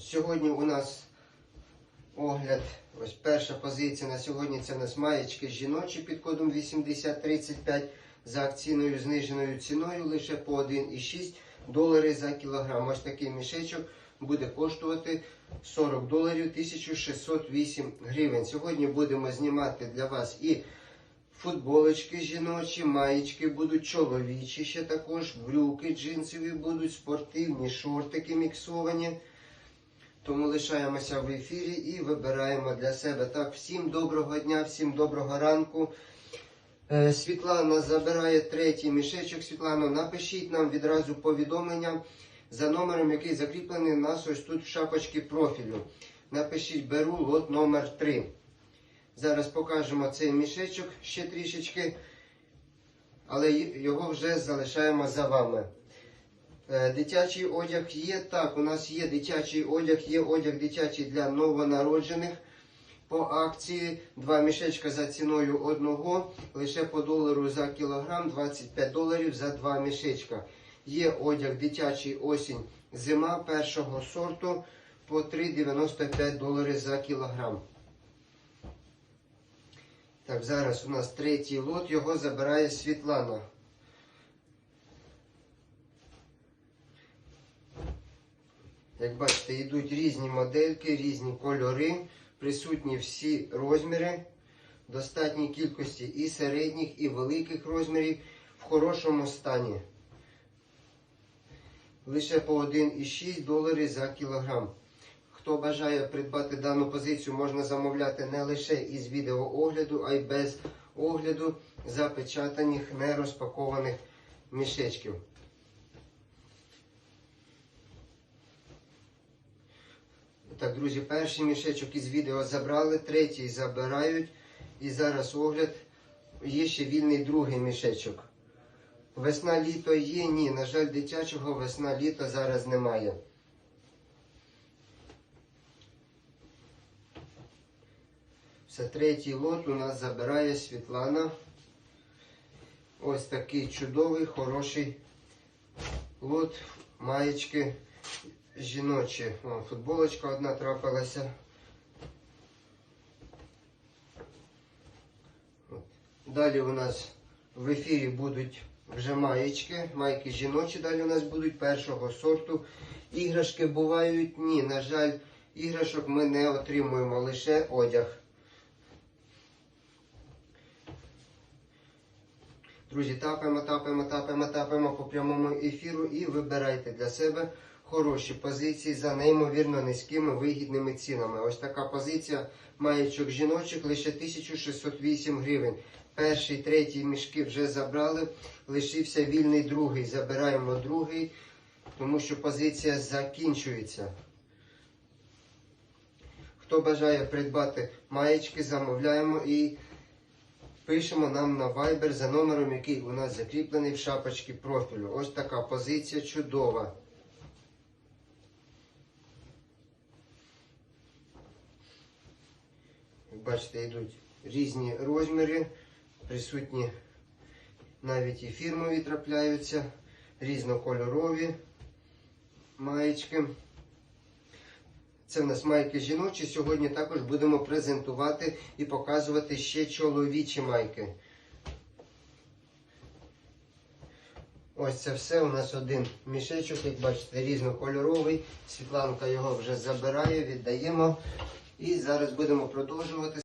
Сьогодні у нас огляд, ось перша позиція на сьогодні це у нас маєчки жіночі під кодом 8035 за акційною зниженою ціною лише по 1,6 долари за кілограм. Ось такий мішечок буде коштувати 40 доларів 1608 гривень. Сьогодні будемо знімати для вас і футболочки жіночі, маєчки будуть чоловічі ще також, брюки джинсові будуть, спортивні шортики міксовані. Тому лишаємося в ефірі і вибираємо для себе. Так, всім доброго дня, всім доброго ранку. Е, Світлана забирає третій мішечок. Світлано, напишіть нам відразу повідомлення за номером, який закріплений у нас ось тут в шапочці профілю. Напишіть беру лот номер 3. Зараз покажемо цей мішечок ще трішечки, але його вже залишаємо за вами. Е, Дитячий одяг є. Так, у нас є дитячий одяг, є одяг дитячий для новонароджених. По акції два мішечка за ціною одного, лише по долару за кілограм, 25 доларів за два мішечка. Є одяг дитячий осінь зима першого сорту по 3,95 долари за кілограм. Так, зараз у нас третій лот, його забирає Світлана. Як бачите, йдуть різні модельки, різні кольори, присутні всі розміри, достатній кількості і середніх, і великих розмірів в хорошому стані. Лише по 1,6 долари за кілограм. Хто бажає придбати дану позицію, можна замовляти не лише із відеоогляду, а й без огляду запечатаних, нерозпакованих мішечків. Так, друзі, перший мішечок із відео забрали, третій забирають. І зараз огляд. Є ще вільний другий мішечок. Весна-літо є, ні. На жаль, дитячого весна-літо зараз немає. Все, третій лот у нас забирає Світлана. Ось такий чудовий, хороший лот маєчки жіночі. О, футболочка одна трапилася. Далі у нас в ефірі будуть вже маєчки, майки жіночі далі у нас будуть першого сорту. Іграшки бувають? Ні, на жаль, іграшок ми не отримуємо, лише одяг. Друзі, тапаємо, тапаємо, тапаємо, тапаємо по прямому ефіру і вибирайте для себе хороші позиції за неймовірно низькими вигідними цінами. Ось така позиція маєчок жіночих лише 1608 гривень. Перший, третій мішки вже забрали. Лишився вільний другий. Забираємо другий, тому що позиція закінчується. Хто бажає придбати маєчки, замовляємо і пишемо нам на Viber за номером, який у нас закріплений в шапочці профілю. Ось така позиція чудова. Бачите, йдуть різні розміри, присутні навіть і фірмові трапляються, різнокольорові маєчки. Це в нас майки жіночі. Сьогодні також будемо презентувати і показувати ще чоловічі майки. Ось це все. У нас один мішечок, як бачите, різнокольоровий. Світланка його вже забирає, віддаємо. І зараз будемо продовжувати.